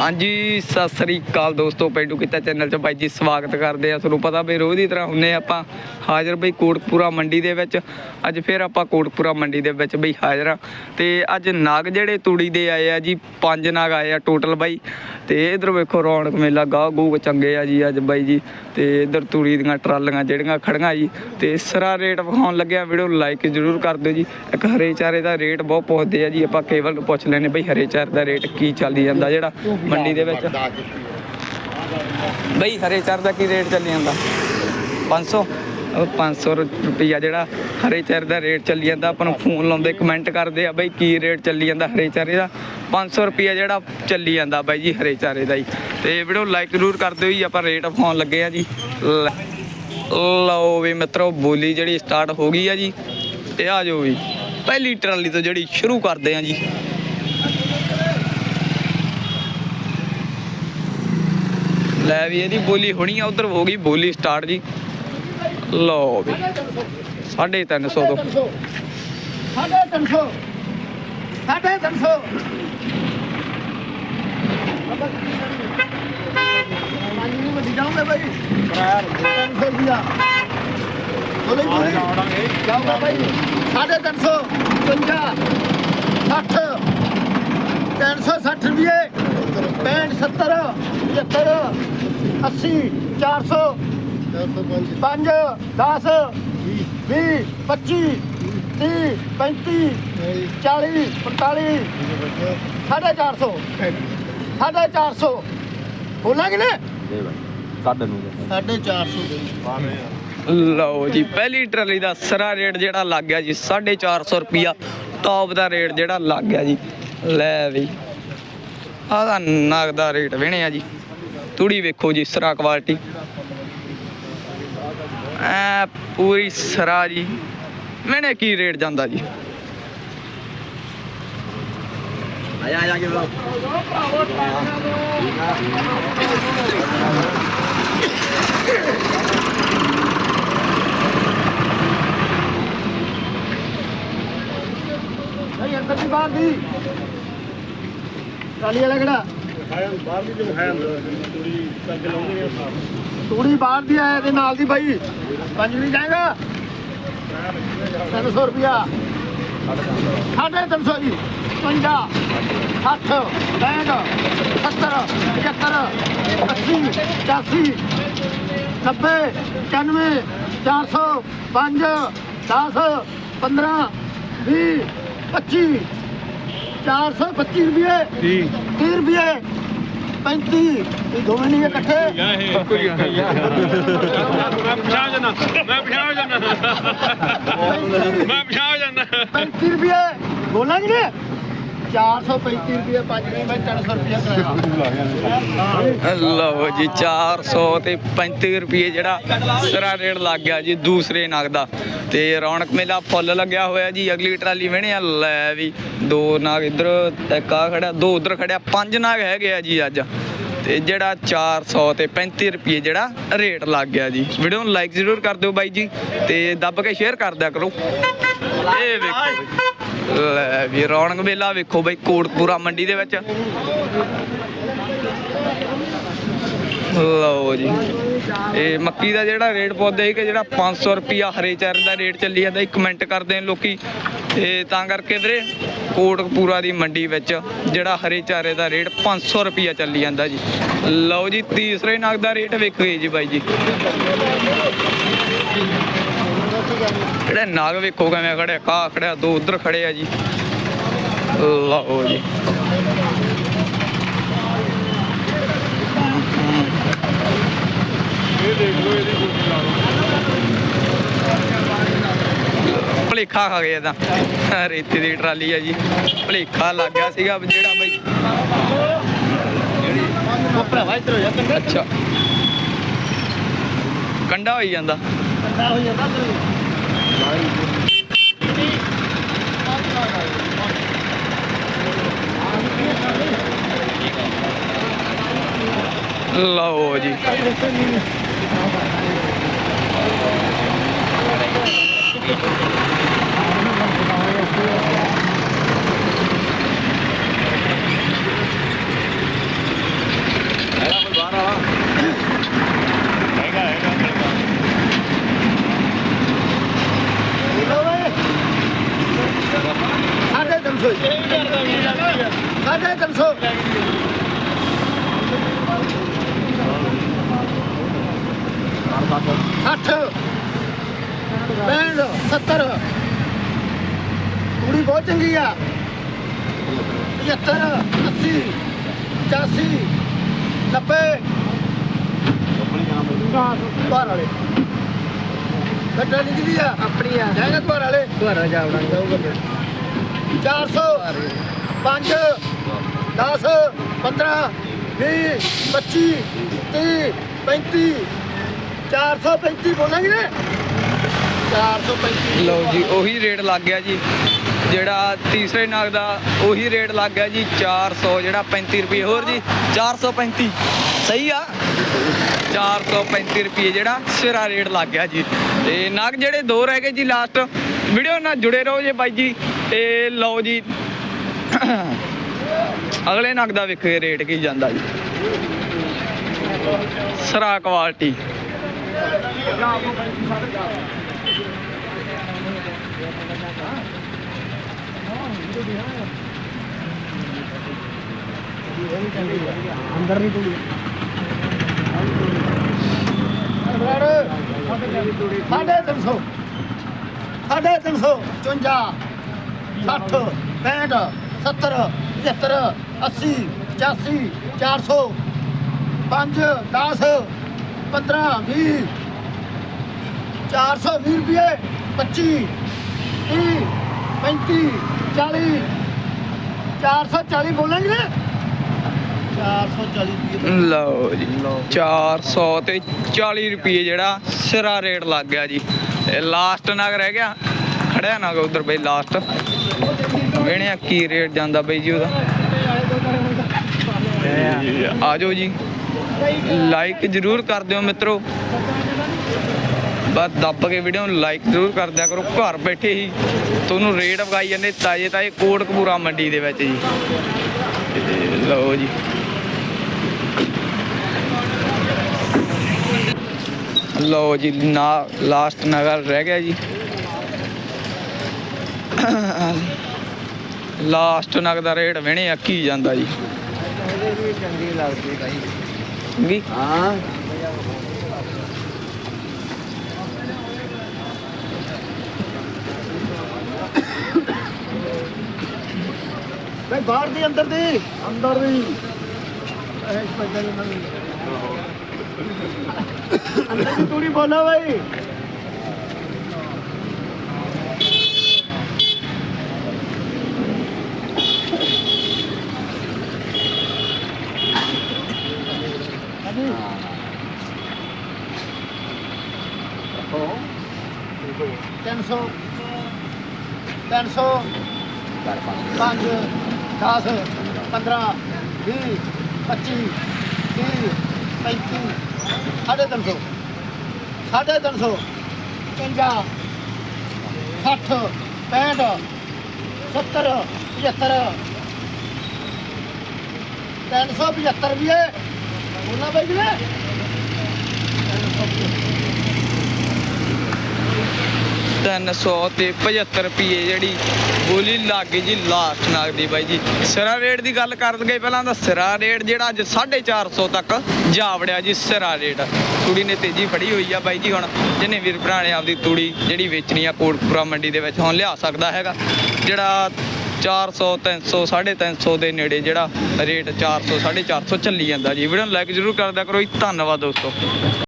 ਹਾਂਜੀ, ਸਤਿ ਸ੍ਰੀ ਅਕਾਲ ਦੋਸਤੋ, ਪੈਂਡੂ ਕੀਤਾ ਚੈਨਲ 'ਚ ਬਾਈ ਜੀ ਸਵਾਗਤ ਕਰਦੇ ਆ ਤੁਹਾਨੂੰ ਪਤਾ ਬਈ ਰੋਜ਼ ਦੀ ਤਰ੍ਹਾਂ ਹੁੰਨੇ ਆਪਾਂ ਹਾਜ਼ਰ ਬਈ ਕੋਟਕਪੂਰਾ ਮੰਡੀ ਦੇ ਵਿੱਚ। ਅੱਜ ਫਿਰ ਆਪਾਂ ਕੋਟਕਪੂਰਾ ਮੰਡੀ ਦੇ ਵਿੱਚ ਬਈ ਹਾਜ਼ਰ ਆ ਤੇ ਅੱਜ ਨਾਗ ਜਿਹੜੇ ਤੂੜੀ ਦੇ ਆਏ ਆ ਜੀ, ਪੰਜ ਨਾਗ ਆਏ ਆ ਟੋਟਲ ਬਾਈ। ਤੇ ਇਧਰ ਵੇਖੋ ਰੌਣਕ ਮੇਲਾ ਗਾਹ ਗੂਹ ਚੰਗੇ ਆ ਜੀ ਅੱਜ ਬਾਈ ਜੀ। ਤੇ ਇਧਰ ਤੂੜੀ ਦੀਆਂ ਟਰਾਲੀਆਂ ਜਿਹੜੀਆਂ ਖੜੀਆਂ ਜੀ। ਤੇ ਸਰਾ ਰੇਟ ਵਿਖਾਉਣ ਲੱਗਿਆ ਵੀਡੀਓ ਲਾਈਕ ਜ਼ਰੂਰ ਕਰ ਦਿਓ ਜੀ। ਇੱਕ ਹਰੇ ਚਾਰੇ ਦਾ ਰੇਟ ਬਹੁਤ ਪਹੁੰਚਦੇ ਆ ਜੀ। ਆਪਾਂ ਕੇਵਲ ਨੂੰ ਪੁੱਛ ਲੈਨੇ ਬਈ ਹਰੇ ਚਾਰੇ ਦਾ ਰੇਟ ਕੀ ਚੱਲੀ ਜਾਂਦਾ ਜਿਹੜਾ। ਮੰਡੀ ਦੇ ਵਿੱਚ। ਬਈ ਹਰੇ ਚਾਰ ਦਾ ਕੀ ਰੇਟ ਚੱਲੀ ਜਾਂਦਾ? 500 ਉਹ 500 ਰੁਪਈਆ ਜਿਹੜਾ ਹਰੇ ਚਾਰੇ ਦਾ ਰੇਟ ਚੱਲੀ ਜਾਂਦਾ। ਆਪਾਂ ਨੂੰ ਫੋਨ ਲਾਉਂਦੇ ਕਮੈਂਟ ਕਰਦੇ ਆ ਬਈ ਕੀ ਰੇਟ ਚੱਲੀ ਜਾਂਦਾ ਹਰੇ ਚਾਰੇ ਦਾ? 500 ਰੁਪਈਆ ਜਿਹੜਾ ਚੱਲੀ ਜਾਂਦਾ ਬਾਈ ਜੀ ਹਰੇ ਚਾਰੇ ਦਾ ਹੀ। ਤੇ ਵੀਡੀਓ ਲਾਈਕ ਜ਼ਰੂਰ ਕਰ ਦਿਓ ਜੀ ਆਪਾਂ ਰੇਟ ਫੋਨ ਲੱਗੇ ਆ ਜੀ। ਲਓ ਵੀ ਮਿੱਤਰੋ ਬੋਲੀ ਜਿਹੜੀ ਸਟਾਰਟ ਹੋ ਗਈ ਆ ਜੀ। ਤੇ ਆ ਜਾਓ ਵੀ ਪਹਿਲੀ ਟਰਾਲੀ ਤੋਂ ਜਿਹੜੀ ਸ਼ੁਰੂ ਕਰਦੇ ਆ ਜੀ। ਲੈ ਵੀ ਇਹਦੀ ਬੋਲੀ ਹੋਣੀ ਆ ਉਧਰ ਹੋ ਗਈ ਬੋਲੀ ਸਟਾਰਟ ਜੀ। ਲਓ ਵੀ 350 ਤੋਂ। ਸਾਢੇ ਤਿੰਨ ਸੌ। ਸਾਢੇ ਤਿੰਨ ਸੌ। ਮਾਨੀ ਨੂੰ ਵੱਡੀ ਜਾਉਂਗੇ ਬਾਈ ਤਿੰਨ ਸੌ। ਰੁਪਿਆ ਬੋਲੇ ਬੋਲੇ ਪੰਜਾਹ ਸੱਠ ਤਿੰਨ ਸੌ। ਸੱਠ ਰੁਪਏ ਪੈਂਹਠ ਸੱਤਰ ਪਝੱਤਰ ਅੱਸੀ ਚਾਰ ਸੌ। ਪੰਜ 10 ਵੀਹ 25 30 35 40 45 ਸਾਢੇ ਚਾਰ ਸੌ। ਸਾਢੇ ਚਾਰ ਸੌ। ਬੋਲਾਂਗੇ ਨਾ। ਸਾਢੇ ਚਾਰ ਸੌ। ਲਓ ਜੀ ਪਹਿਲੀ ਟਰਾਲੀ ਦਾ ਸਰਾ ਰੇਟ ਜਿਹੜਾ ਲੱਗ ਗਿਆ ਜੀ 450 ਰੁਪਿਆ ਟੌਪ ਦਾ ਰੇਟ ਜਿਹੜਾ ਲੱਗ ਗਿਆ ਜੀ। ਲੈ ਵੀ ਆਹ ਦਾ ਨਗ ਦਾ ਰੇਟ ਵਿਹਣੇ ਆ ਜੀ। ਤੂੜੀ ਵੇਖੋ ਜੀ ਸਰਾ ਕੁਆਲਿਟੀ ਐ ਪੂਰੀ ਸਰਾ ਜੀ। ਵਿਹਣੇ ਕੀ ਰੇਟ ਜਾਂਦਾ ਜੀ? ਨਹੀਂ ਅੰਦਰ ਦੀ ਬਾਹਰ ਦੀ। ਟਰਾਲੀ ਵਾਲਾ ਕਿਹੜਾ? ਤੂੜੀ ਬਾਹਰ ਦੀ ਆਇਆ ਤੇ ਨਾਲ ਦੀ ਬਾਈ। ਪੰਜ ਨਹੀਂ ਜਾਏਗਾ। 300 ਰੁਪਿਆ ਸਾਢੇ ਤਿੰਨ ਸੌ ਜੀ। 50 60 65 70 75 80 85 90 91 400 5 10 15 20 25 425 ਰੁਪਏ। 30 30 ਰੁਪਏ। 35 ਇਹ ਦੋਵੇਂ ਨਹੀਂ ਇਕੱਠੇ। ਮੈਂ ਪਛਾਣ ਜਾਣਾ ਮੈਂ ਪਛਾਣ ਜਾਣਾ ਮੈਂ ਪਛਾਣ ਜਾਣਾ 35 ਰੁਪਏ। ਬੋਲਾਂਗੇ। ਨੇ 435 ਰੁਪਏ ਪੰਜ ਮੈਂ 300 ਰੁਪਏ ਕਰਾਇਆ। ਲਓ ਜੀ 400 ਤੇ 35 ਰੁਪਏ ਜਿਹੜਾ ਸਰਾ ਰੇਟ ਲੱਗ ਗਿਆ ਜੀ ਦੂਸਰੇ ਨਗ ਦਾ। ਤੇ ਰੌਣਕ ਮੇਲਾ ਫੁੱਲ ਲੱਗਿਆ ਹੋਇਆ ਜੀ, ਅਗਲੀ ਟਰਾਲੀ ਵਹਿਣੇ ਆ। ਲੈ ਵੀ ਦੋ ਨਾਗ ਇਧਰ, ਇੱਕ ਆ ਖੜਿਆ, ਦੋ ਉਧਰ ਖੜਿਆ, ਪੰਜ ਨਾਗ ਹੈਗੇ ਆ ਜੀ ਅੱਜ। ਤੇ ਜਿਹੜਾ 400 ਤੇ 35 ਰੁਪਏ ਜਿਹੜਾ ਰੇਟ ਲੱਗ ਗਿਆ ਜੀ। ਵੀਡੀਓ ਨੂੰ ਲਾਈਕ ਜ਼ਰੂਰ ਕਰ ਦਿਓ ਬਾਈ ਜੀ, ਤੇ ਦੱਬ ਕੇ ਸ਼ੇਅਰ ਕਰ ਦਿਆ ਕਰੋ। ਇਹ ਵੇਖੋ ਲੈ ਵੀ ਰੌਣਕ ਮੇਲਾ ਵੇਖੋ ਬਾਈ ਕੋਟਪੂਰਾ ਮੰਡੀ ਦੇ ਵਿੱਚ। ਲਓ ਜੀ। ਇਹ ਮੱਕੀ ਦਾ ਜਿਹੜਾ ਰੇਟ ਪਾਉਂਦੇ ਸੀ ਕਿ ਜਿਹੜਾ 500 ਰੁਪਿਆ ਹਰੇ ਚਾਰੇ ਦਾ ਰੇਟ ਚੱਲੀ ਜਾਂਦਾ ਸੀ ਕਮੈਂਟ ਕਰਦੇ ਨੇ ਲੋਕੀ। ਇਹ ਤਾਂ ਕਰਕੇ ਵੀਰੇ ਕੋਟਕਪੂਰਾ ਦੀ ਮੰਡੀ ਵਿੱਚ ਜਿਹੜਾ ਹਰੇ ਚਾਰੇ ਦਾ ਰੇਟ 500 ਰੁਪਿਆ ਚੱਲੀ ਜਾਂਦਾ ਜੀ। ਲਓ ਜੀ, ਤੀਸਰੇ ਨਗ ਦਾ ਰੇਟ ਵੇਖੋ ਜੀ ਬਾਈ ਜੀ। ਜਿਹੜੇ ਨਾਗ ਵੇਖੋ ਕਿਵੇਂ ਖੜੇ ਕਾ ਖੜਿਆ ਦੋ ਉਧਰ ਖੜੇ ਆ ਜੀ। ਲਓ ਜੀ। ਭਲੇਖਾ ਖਾ ਗਿਆ ਤਾਂ ਰੇਤੀ ਦੀ ਟਰਾਲੀ ਆ ਜੀ। ਭਲੇਖਾ ਲੱਗ ਗਿਆ ਸੀਗਾ ਜਿਹੜਾ ਬਈ ਉਹ ਭਰਾਵਾ ਇੱਧਰ ਹੋ ਜਾ ਕੰਡਾ। ਅੱਛਾ। ਕੰਡਾ ਹੋਈ ਜਾਂਦਾ। ਕੰਡਾ ਹੋ ਜਾਂਦਾ ਲਓ ਜੀ। ਸੱਠ ਪੈਂਹਠ ਸੱਤਰ। ਕੁੜੀ ਬਹੁਤ ਚੰਗੀ ਆ। 75 80 85 90 ਬਾਹਰ ਵਾਲੇ। ਗੱਡਾ ਨਿਕਲੀ ਆ। ਆਪਣੀ ਆ। ਜਾਏਗਾ ਦੁਆਰ ਵਾਲੇ? ਦੁਆਰਾ ਜਾਵੜਾ 400 5 10 15 20 25 30 35 435 ਬੋਲਾਂਗੇ। ਨੇ 435 ਲਓ ਜੀ, ਉਹੀ ਰੇਟ ਲੱਗ ਗਿਆ ਜੀ। ਜਿਹੜਾ ਤੀਸਰੇ ਨਗ ਦਾ, ਉਹੀ ਰੇਟ ਲੱਗ ਗਿਆ ਜੀ 400 ਜਿਹੜਾ 35 ਰੁਪਏ। ਹੋਰ ਜੀ 435 ਸਹੀ ਆ? 435 ਰੁਪਏ ਜਿਹੜਾ ਸਿਰਾ ਰੇਟ ਲੱਗ ਗਿਆ ਜੀ। ਤੇ ਨਗ ਜਿਹੜੇ ਦੋ ਰਹਿ ਗਏ ਜੀ ਲਾਸਟ ਵੀਡੀਓ ਨਾਲ ਜੁੜੇ ਰਹੋ ਜੇ ਬਾਈ ਜੀ। ਤੇ ਲਓ ਜੀ, ਅਗਲੇ ਨਗ ਦਾ ਵੇਖੋ ਇਹ ਰੇਟ ਕੀ ਜਾਂਦਾ ਜੀ। ਸਰਾ ਕੁਆਲਿਟੀ ਅੰਦਰ ਨਹੀਂ ਤੂੜੀ। ਸਾਢੇ ਤਿੰਨ ਸੌ। ਸਾਢੇ ਤਿੰਨ ਸੌ 54 60 65 70 75 80 85 400 5 10 15 20 420 ਰੁਪਏ 25 30 35 40 440 ਬੋਲਾਂਗੇ ਨਾ? 440 ਰੁਪਏ ਲਓ ਜੀ 400 ਤੇ 40 ਰੁਪਏ ਜਿਹੜਾ ਸਿਰਾ ਰੇਟ ਲੱਗ ਗਿਆ ਜੀ। ਇਹ ਲਾਸਟ ਨਗ ਰਹਿ ਗਿਆ ਖੜਿਆ ਉਧਰ ਬਈ ਲਾਸਟ ਵੇਣਿਆ ਕੀ ਰੇਟ ਜਾਂਦਾ ਬਈ ਜੀ ਉਹਦਾ। ਆ ਜਾਓ ਜੀ। ਲਾਈਕ ਜਰੂਰ ਕਰ ਦਿਓ ਮਿੱਤਰੋ। ਬਸ ਦੱਬ ਕੇ ਵੀਡੀਓ ਨੂੰ ਲਾਈਕ ਜ਼ਰੂਰ ਕਰ ਦਿਆ ਕਰੋ। ਘਰ ਬੈਠੇ ਹੀ ਤੁਹਾਨੂੰ ਰੇਟ ਵਗਾਈ ਜਾਂਦੇ ਤਾਜੇ ਤਾਜੇ ਕੋਟਕਪੂਰਾ ਮੰਡੀ ਦੇ ਵਿੱਚ ਜੀ। ਲਓ ਜੀ। ਲਓ ਜੀ, ਨਾ ਲਾਸਟ ਨਗਰ ਰਹਿ ਗਿਆ ਜੀ। ਲਾਸਟ ਨਗ ਦਾ ਰੇਟ ਵੇਣੇ ਅੱਕੀ ਜਾਂਦਾ ਜੀ। ਚੰਗੀ ਲੱਗਦੀ ਭਾਈ ਚੰਗੀ ਹਾਂ। ਬਈ ਬਾਹਰ ਦੀ ਅੰਦਰ ਦੀ। ਅੰਦਰ ਦੀ। ਇਹ ਸਪੈਸ਼ਲ ਇਹਨਾਂ ਦੀ ਅੰਦਰ ਦੀ ਤੂੜੀ ਬੋਲੋ ਬਈ। 300 5 10 15 20 25 30 35 350 350 50 60 65 70 75 375 ਰੁਪਏ ਉਹਨਾਂ ਬਈ ਜੀ 300 ਤੇ 75 ਰੁਪਏ ਜਿਹੜੀ ਬੋਲੀ ਲੱਗ ਗਈ ਜੀ ਲਾਸਟ ਨਾਗ ਦੀ ਬਾਈ ਜੀ। ਸਿਰਾ ਰੇਟ ਦੀ ਗੱਲ ਕਰ ਗਏ ਪਹਿਲਾਂ ਤਾਂ ਸਿਰਾ ਰੇਟ ਜਿਹੜਾ ਅੱਜ 450 ਤੱਕ ਜਾ ਵੜਿਆ ਜੀ, ਸਿਰਾ ਰੇਟ। ਤੂੜੀ ਨੇ ਤੇਜ਼ੀ ਫੜੀ ਹੋਈ ਆ ਬਾਈ ਜੀ ਹੁਣ ਜਿਹਨੇ ਵੀਰ ਭਰਾ ਨੇ ਆਪਦੀ ਤੂੜੀ ਜਿਹੜੀ ਵੇਚਣੀ ਆ ਕੋਟਪੁਰਾ ਮੰਡੀ ਦੇ ਵਿੱਚ, ਹੁਣ ਲਿਆ ਸਕਦਾ ਹੈਗਾ। ਜਿਹੜਾ 400 300 350 ਦੇ ਨੇੜੇ ਜਿਹੜਾ ਰੇਟ 400 450 ਚੱਲੀ ਜਾਂਦਾ ਜੀ। ਵੀਡੀਓ ਨੂੰ ਲਾਈਕ ਜ਼ਰੂਰ ਕਰਦਾ ਕਰੋ ਜੀ। ਧੰਨਵਾਦ ਦੋਸਤੋ।